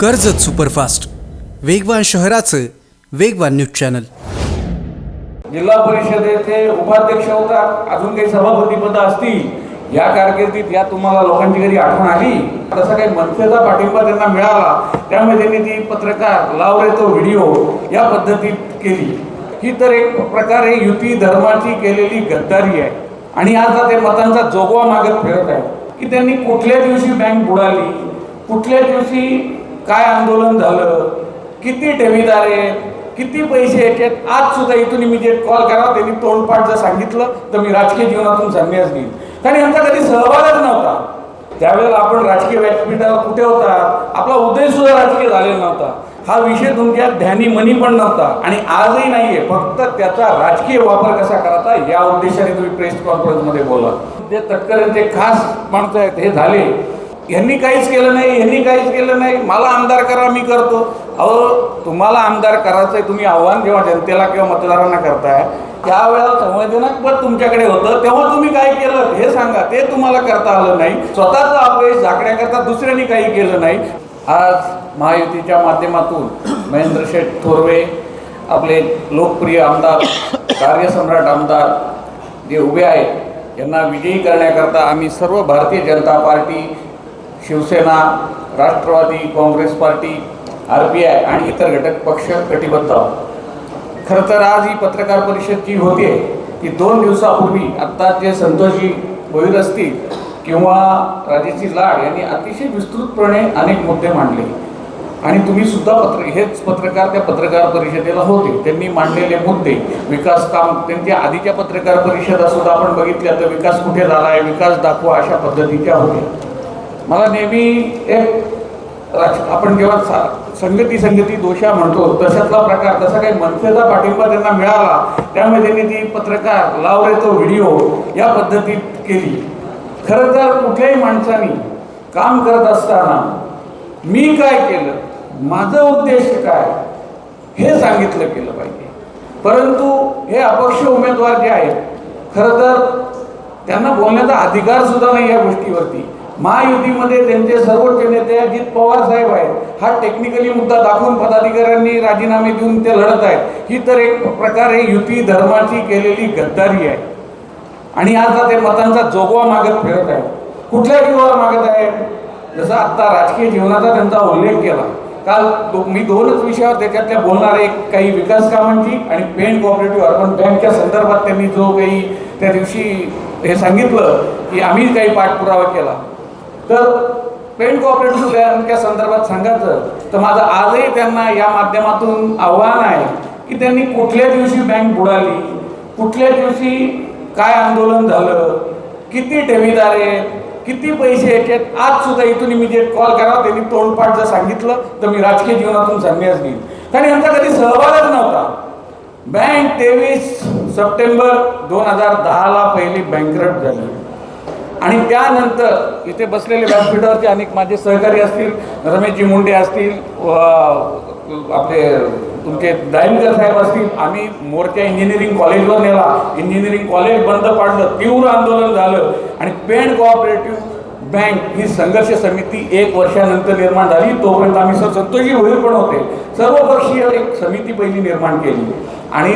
Karjat superfast. वेगवान शहराचं वेगवान न्यूज चॅनल. जिल्हा परिषदेचे उपाध्यक्ष होता अजून काही सभापतीपद असतील. या कारकिर्दीत या तुम्हाला लोकांची कधी आठवण आली? तसा काही मनसेचा पाठिंबा त्यांना मिळाला त्यामुळे त्यांनी ती पत्रकार लाव रे तो व्हिडिओ या पद्धतीत केली. ही तर एक प्रकारे युती धर्माची केलेली गद्दारी आहे. आणि आता ते मतांचा जोगवा मागत फिरत आहे की त्यांनी कुठल्या दिवशी बँक बुडाली? कुठल्या दिवशी काय आंदोलन झालं? किती ठेवीदार आहेत? किती पैसे येतात आज सुद्धा इथून इमिजिएट कॉल करा. त्यांनी तोंडपाठ जर सांगितलं तर मी राजकीय जीवनातून संन्यास घेईन. कारण यांचा कधी सहभागच नव्हता. त्यावेळेला आपण राजकीय व्यासपीठावर कुठे होता? आपला उदय सुद्धा राजकीय झालेला नव्हता. हा विषय तुमच्या ध्यानी मनी पण नव्हता. आणि आजही नाहीये. फक्त त्याचा राजकीय वापर कसा करायचा या उद्देशाने तुम्ही प्रेस कॉन्फरन्समध्ये बोला. जे तटकऱ्यांचे खास माणसं आहेत. हे झाले. यांनी काहीच केलं नाही यांनी काहीच केलं नाही. मला आमदार करा मी करतो. अहो तुम्हाला आमदार करायचंय तुम्ही आव्हान जेव्हा जनतेला किंवा मतदारांना करताय. त्यावेळेला संवेदनापद तुमच्याकडे होतं तेव्हा तुम्ही काय केलं हे सांगा. ते तुम्हाला करता आलं नाही. स्वतःचं अपयश झाकण्याकरता दुसऱ्यांनी काही केलं नाही. आज महायुतीच्या माध्यमातून महेंद्र शेठ थोरवे आपले लोकप्रिय आमदार कार्यसम्राट आमदार जे उभे आहेत यांना विजयी करण्याकरता आम्ही सर्व Bharatiya Janata party Shiv Sena Rashtrawadi Congress party R B I आणि इतर घटक पक्ष कटिबद्ध आहोत. खरं तर आज ही पत्रकार परिषद जी होते ती दोन दिवसापूर्वी आत्ता जे संतोषजी भोईर असतील किंवा राजेशी लाड यांनी अतिशय विस्तृतपणे अनेक मुद्दे मांडले. आणि तुम्ही सुद्धा पत्र हेच पत्रकार त्या पत्रकार परिषदेला होते. त्यांनी मांडलेले मुद्दे विकास काम त्यांच्या आधीच्या पत्रकार परिषदा सुद्धा आपण बघितल्या तर विकास कुठे झाला आहे विकास दाखवा अशा पद्धतीच्या होत्या. मला नेहमी एक राज आपण जेव्हा सा संगती संगती दोषा म्हणतो तशातला प्रकार तसा काही मनसेचा पाठिंबा त्यांना मिळाला त्यामुळे त्यांनी ती पत्रकार लाव तो व्हिडिओ या पद्धतीत केली. खरं तर कुठल्याही माणसाने काम करत असताना मी काय केलं? माझं उद्देश काय? हे सांगितलं केलं पाहिजे. परंतु हे अपक्ष उमेदवार जे आहेत खरं तर त्यांना बोलण्याचा अधिकार सुद्धा नाही या गोष्टीवरती. महायुतीमध्ये त्यांचे सर्वोच्च नेते अजित पवार साहेब आहेत. हा टेक्निकली मुद्दा दाखवून पदाधिकाऱ्यांनी राजीनामे देऊन ते लढत आहेत. ही तर एक प्रकारे युती धर्माची केलेली गद्दारी आहे. आणि आता ते मतांचा जोगवा मागत फिरत आहे कुठल्या जीवावर मागत आहे? जसं आत्ता राजकीय जीवनाचा त्यांचा उल्लेख केला. काल दो- मी दोनच विषयावर त्याच्यातल्या बोलणार एक काही विकास कामांची आणि पेन कॉपरेटिव्ह अर्बन बँकच्या संदर्भात त्यांनी जो काही त्या दिवशी हे सांगितलं की आम्ही काही पाठपुरावा केला. तर पेंट कॉपरेटिव्ह बँकच्या संदर्भात सांगायचं तर माझं आजही त्यांना या माध्यमातून आव्हान आहे की त्यांनी कुठल्या दिवशी बँक बुडाली कुठल्या दिवशी काय आंदोलन झालं किती ठेवीदार आहेत किती पैसे येतात आज सुद्धा इथून इमिजिएट कॉल करावा त्यांनी तोंडपाठ जर सांगितलं तर मी राजकीय जीवनातून संन्यास घेईन. कारण यांचा कधी सहभागच नव्हता. बँक तेवीस सप्टेंबर दोन हजार दहाला पहिली बँकरप्ट झाली. आणि त्यानंतर इथे बसलेले व्यासपीठावरती अनेक माझे सहकारी असतील रमेशजी मुंडे असतील आपले तुमचे दायमकर साहेब असतील. आम्ही मोर्चा इंजिनिअरिंग कॉलेजवर नेला. इंजिनिअरिंग कॉलेज बंद पाडलं तीव्र आंदोलन झालं. आणि पेंट कोऑपरेटिव्ह बँक ही संघर्ष समिती एक वर्षानंतर निर्माण झाली. तोपर्यंत आम्ही सर संतोषी होईल पण होते. सर्वपक्षीय एक समिती पहिली निर्माण केली. आणि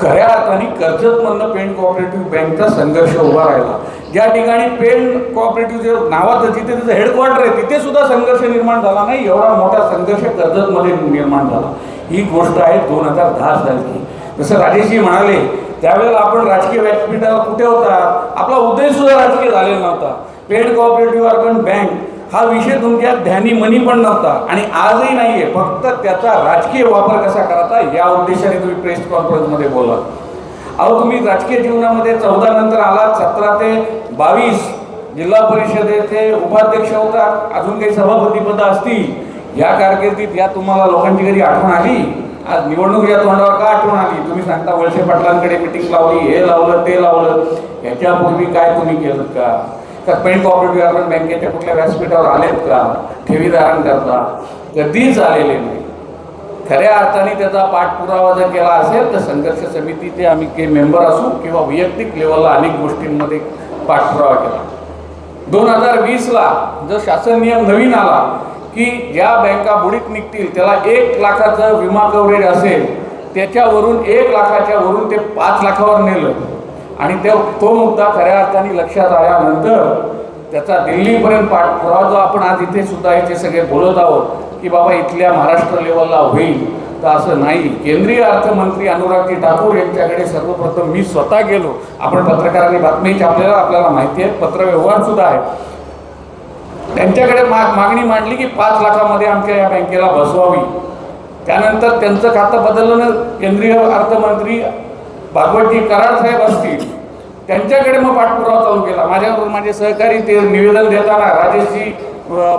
खऱ्या अर्थाने कर्जतमधनं पेंट कॉपरेटिव्ह बँकचा संघर्ष उभा राहिला. ज्या ठिकाणी पेंट कॉपरेटिव्ह जे नावाचं जिथे त्याचं हेडक्वार्टर आहे तिथे सुद्धा संघर्ष निर्माण झाला नाही. एवढा मोठा संघर्ष कर्जतमध्ये निर्माण झाला. ही गोष्ट आहे दोन हजार दहा सालची. जसं राजेशजी म्हणाले त्यावेळेला आपण राजकीय व्यासपीठावर कुठे होता? आपला उदय सुद्धा राजकीय झालेला नव्हता. पेड कॉपरेटिव्ह अर्बन बँक हा विषय तुमच्या ध्यानी मनी पण नव्हता आणि आजही नाहीये. फक्त त्याचा राजकीय वापर कसा करायचा या उद्देशाने तुम्ही प्रेस कॉन्फरन्समध्ये बोला अहो तुम्ही राजकीय जीवनामध्ये चौदा नंतर आलात सतरा ते बावीस जिल्हा परिषदेचे उपाध्यक्ष होता अजून काही सभापतीपद असतील. या कारकिर्दीत या तुम्हाला लोकांची कधी आठवण आली? आज निवडणूक या तोंडावर का आठवण आली? तुम्ही सांगता वळसे पाटलांकडे मिटिंग लावली हे लावलं ते लावलं. ह्याच्यापूर्वी काय तुम्ही केलं का? का पेंट कॉपरेटिव्ह अर्बन बँकेच्या कुठल्या व्यासपीठावर आलेत का? ठेवीदारांकरता. कधीच आलेले नाही. खऱ्या अर्थाने त्याचा पाठपुरावा जर केला असेल तर संघर्ष समितीचे आम्ही के मेंबर असू किंवा वैयक्तिक लेवलला अनेक गोष्टींमध्ये पाठपुरावा केला. दोन हजार वीसला जो शासन नियम नवीन आला की ज्या बँका बुडीत निघतील त्याला एक लाखाचं विमा कव्हरेज असेल त्याच्यावरून एक लाखाच्या वरून ते पाच लाखावर नेलं. आणि ते तो मुद्दा खऱ्या अर्थाने लक्षात आल्यानंतर त्याचा दिल्लीपर्यंत पाठपुरावा जो आपण आज इथे सुद्धा याचे सगळे बोलत आहोत की बाबा इथल्या महाराष्ट्र लेवलला होईल तर असं नाही. केंद्रीय अर्थमंत्री अनुरागजी ठाकूर यांच्याकडे सर्वप्रथम मी स्वतः गेलो. आपण पत्रकारांनी बातमी छापलेला आपल्याला माहिती आहे पत्रव्यवहार सुद्धा आहे. त्यांच्याकडे मा मागणी मांडली की पाच लाखामध्ये आमच्या या बँकेला बसवावी. त्यानंतर त्यांचं खातं बदललं केंद्रीय अर्थमंत्री भागवतजी कराड साहेब असतील त्यांच्याकडे मग पाठपुरावा चालू केला. माझ्याबरोबर माझे सहकारी ते निवेदन देताना राजेशजी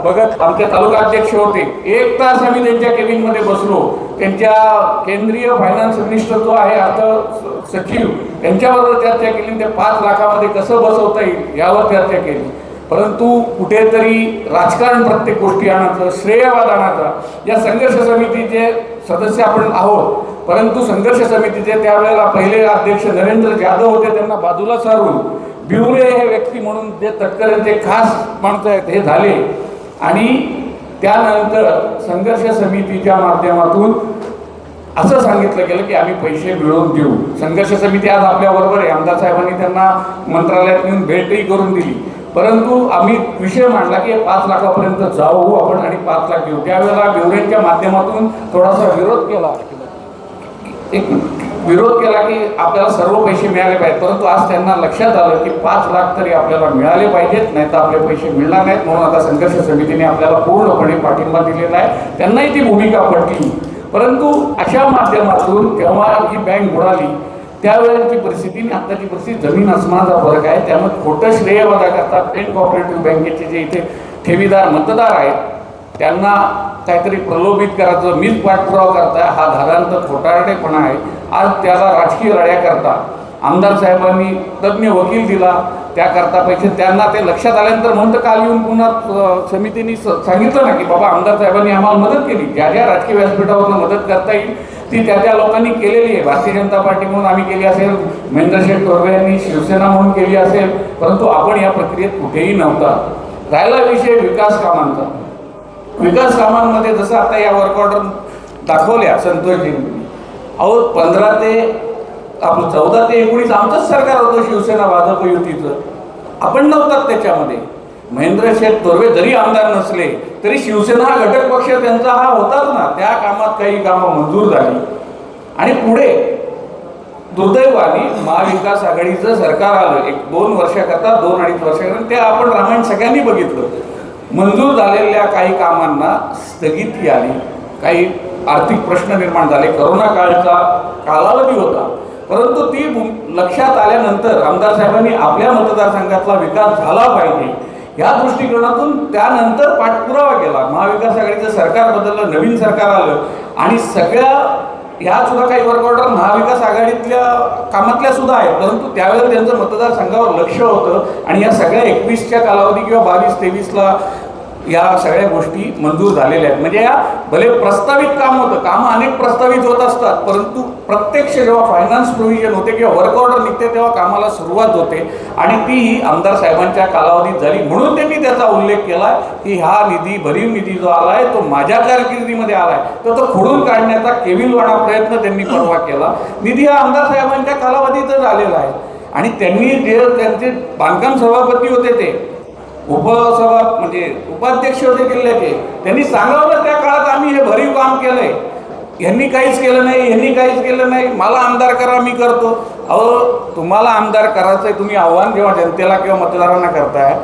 भगत आमचे तालुका अध्यक्ष होते. एक तास आम्ही त्यांच्या केबिनमध्ये बसलो. त्यांच्या केंद्रीय फायनान्स मिनिस्टर जो आहे अर्थ सचिव त्यांच्याबरोबर चर्चा केली. ते पाच लाखामध्ये कसं बसवता येईल यावर चर्चा केली. परंतु कुठेतरी राजकारण प्रत्येक गोष्टी आणायचं श्रेयवाद आणायचा. या संघर्ष समितीचे सदस्य आपण आहोत. परंतु संघर्ष समितीचे त्यावेळेला पहिले अध्यक्ष नरेंद्र जाधव होते त्यांना बाजूला सारून बिवरे हे व्यक्ती म्हणून जे तटकऱ्यांचे खास माणसं आहेत हे झाले. आणि त्यानंतर संघर्ष समितीच्या माध्यमातून असं सांगितलं गेलं की आम्ही पैसे मिळवून देऊ. संघर्ष समिती आज आपल्याबरोबर आहे. आमदार साहेबांनी त्यांना मंत्रालयात नेऊन भेटही करून दिली. परंतु आम्ही विषय मांडला की पाच लाखापर्यंत जाऊ आपण आणि पाच लाख घेऊ त्यावेळेला बिवरेंच्या माध्यमातून थोडासा विरोध केला. एक विरोध केला की आपल्याला सर्व पैसे मिळाले पाहिजेत. परंतु आज त्यांना लक्षात आलं की पाच लाख तरी आपल्याला मिळाले पाहिजेत नाही तर आपले पैसे मिळणार नाहीत. म्हणून आता संघर्ष समितीने आपल्याला पूर्णपणे पाठिंबा दिलेला आहे. त्यांनाही ती भूमिका पटली. परंतु अशा माध्यमातून तेव्हा ही बँक बुडाली त्यावेळेची परिस्थिती आणि आत्ताची परिस्थिती जमीन आसमानाचा फरक आहे. त्यामुळे खोटं श्रेय वजा करतात पेन कॉपरेटिव्ह बँकेचे जे इथे ठेवीदार मतदार आहेत त्यांना काहीतरी प्रलोभित करायचं मीच पाठपुरावा करताय हा धारांत खोटारडेपणा आहे. आज त्याला राजकीय लढ्या करता. आमदार साहेबांनी तज्ज्ञ वकील दिला. त्याकरता पैसे त्यांना ते लक्षात आल्यानंतर म्हणतं काल येऊन पुन्हा समितीने स- सांगितलं ना की बाबा आमदार साहेबांनी आम्हाला मदत केली. ज्या ज्या राजकीय व्यासपीठावरनं मदत करता येईल ती त्या त्या लोकांनी केलेली आहे. भारतीय जनता पार्टी म्हणून आम्ही केली असेल महेंद्र शेठ टोरवे यांनी शिवसेना म्हणून केली असेल परंतु आपण या प्रक्रियेत कुठेही नव्हता. राहिला विषय विकास कामांचा. विकास कामांमध्ये जसं आता या वर्क ऑर्डर दाखवल्या संतोषजींनी अहो पंधरा ते आपलं चौदा ते एकोणीस आमचंच सरकार होतं शिवसेना भाजप युतीचं. आपण नव्हतात त्याच्यामध्ये. महेंद्र शेठ तोरवे जरी आमदार नसले तरी शिवसेना हा घटक पक्ष त्यांचा हा होताच ना. त्या कामात काही कामं मंजूर झाली. आणि पुढे दुर्दैवाने महाविकास आघाडीचं सरकार आलं. एक दोन वर्षाकरता दोन अडीच वर्षाकरता ते आपण रामायण सगळ्यांनी बघितलं. मंजूर झालेल्या काही कामांना स्थगिती आली काही आर्थिक प्रश्न निर्माण झाले. करोना काळचा कालावधी होता. परंतु ती लक्षात आल्यानंतर आमदार साहेबांनी आपल्या मतदारसंघातला विकास झाला पाहिजे. या दृष्टिकोनातून त्यानंतर पाठपुरावा केला. महाविकास आघाडीचं सरकार बदललं नवीन सरकार आलं आणि सगळ्या ह्या सुद्धा काही वर्क ऑर्डर महाविकास आघाडीतल्या कामातल्या सुद्धा आहेत. परंतु त्यावेळेला त्यांचं मतदारसंघावर लक्ष होतं. आणि या सगळ्या एकवीसच्या कालावधी किंवा बावीस तेवीसला या सगळ्या गोष्टी मंजूर झालेल्या आहेत. म्हणजे या भले प्रस्तावित काम होतं कामं अनेक प्रस्तावित होत असतात परंतु प्रत्यक्ष जेव्हा फायनान्स प्रोव्हिजन होते किंवा वर्क ऑर्डर निघते तेव्हा कामाला सुरुवात होते. आणि तीही आमदार साहेबांच्या कालावधीत झाली. म्हणून त्यांनी त्याचा उल्लेख केला की हा निधी भरीव निधी जो आलाय तो माझ्या कारकिर्दीमध्ये आलाय. तर तो खोडून काढण्याचा केविलवाणा प्रयत्न त्यांनी परवा केला. निधी हा आमदार साहेबांच्या कालावधीतच आलेला आहे. आणि त्यांनी जे त्यांचे बांधकाम सभापती होते ते उपसभा म्हणजे उपाध्यक्ष होते किल्ल्याचे त्यांनी सांगावलं त्या काळात आम्ही हे भरीव काम केलंय. यांनी काहीच केलं नाही यांनी काहीच केलं नाही. मला आमदार करा मी करतो. अहो तुम्हाला आमदार करायचंय तुम्ही आव्हान जेव्हा जनतेला किंवा मतदारांना करताय.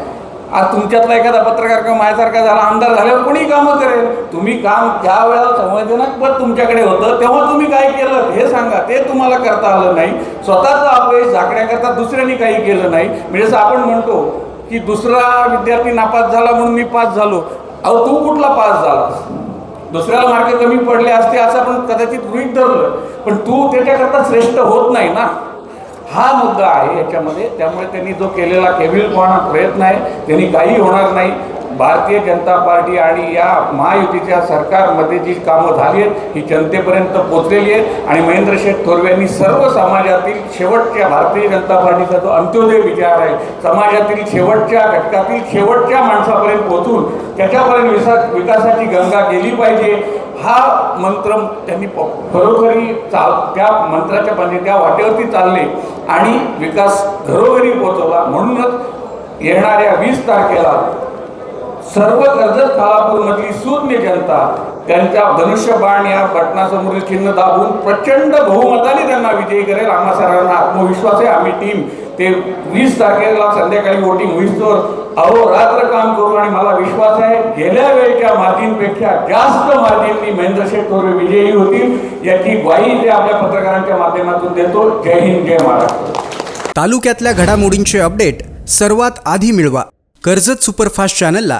आज तुमच्यातला एखादा पत्रकार किंवा माझ्यासारखा झाला आमदार झाल्यावर कोणी कामं करेल. तुम्ही काम ज्या वेळेला संवेदनास्पद तुमच्याकडे होतं तेव्हा तुम्ही काय केलं? हे सांगा. ते तुम्हाला करता आलं नाही. स्वतःचं अपयश झाकण्याकरता दुसऱ्यांनी काही केलं नाही. म्हणजे आपण म्हणतो की दुसरा विद्यार्थी नापास झाला म्हणून मी पास झालो. अहो तू कुठला पास झालास? दुसऱ्याला मार्क कमी पडले असते असं आपण कदाचित गृहीत धरलं. पण तू त्याच्याकरता श्रेष्ठ होत नाही ना. हा मुद्दा आहे याच्यामध्ये. त्यामुळे त्यांनी जो केलेला केविलपणा प्रयत्न आहे त्यांनी काही होणार नाही. भारतीय जनता पार्टी आणि या महायुतीच्या सरकारमध्ये जी कामं झाली आहेत ही जनतेपर्यंत पोचलेली आहेत. आणि महेंद्र शेठ थोरवे यांनी सर्व समाजातील शेवटच्या भारतीय जनता पार्टीचा जो अंत्योदय विचार आहे समाजातील शेवटच्या घटकातील शेवटच्या माणसापर्यंत पोहोचून त्याच्यापर्यंत विसा विकासाची गंगा गेली पाहिजे हा मंत्र त्यांनी प- खरोखरी चाल त्या मंत्राच्या म्हणजे त्या वाटेवरती चालले. आणि विकास घरोघरी पोहोचवला. म्हणूनच येणाऱ्या वीस तारखेला सर्व कर्जत खालापूरमधली सूज्ञ जनता त्यांच्या धनुष्यबाण या बटनासमोरील चिन्ह दाबून प्रचंड बहुमताने त्यांना विजयी करेल. आम्हा सर्वांना आत्मविश्वास आहे. आम्ही टीम ते वीस तारखेला संध्याकाळी वोटिंग होईस्तोवर अहोरात्र काम करू आणि मला विश्वास आहे गेल्या वेळच्या मार्जिनपेक्षा जास्त मार्जिननी महेंद्र शेठ थोरवे विजयी होतील याची ग्वाही ते आपल्या पत्रकारांच्या माध्यमातून देतो. जय हिंद जय महाराष्ट्र. तालुक्यातल्या घडामोडींचे अपडेट सर्वात आधी मिळवा. कर्जत सुपरफास्ट चॅनलला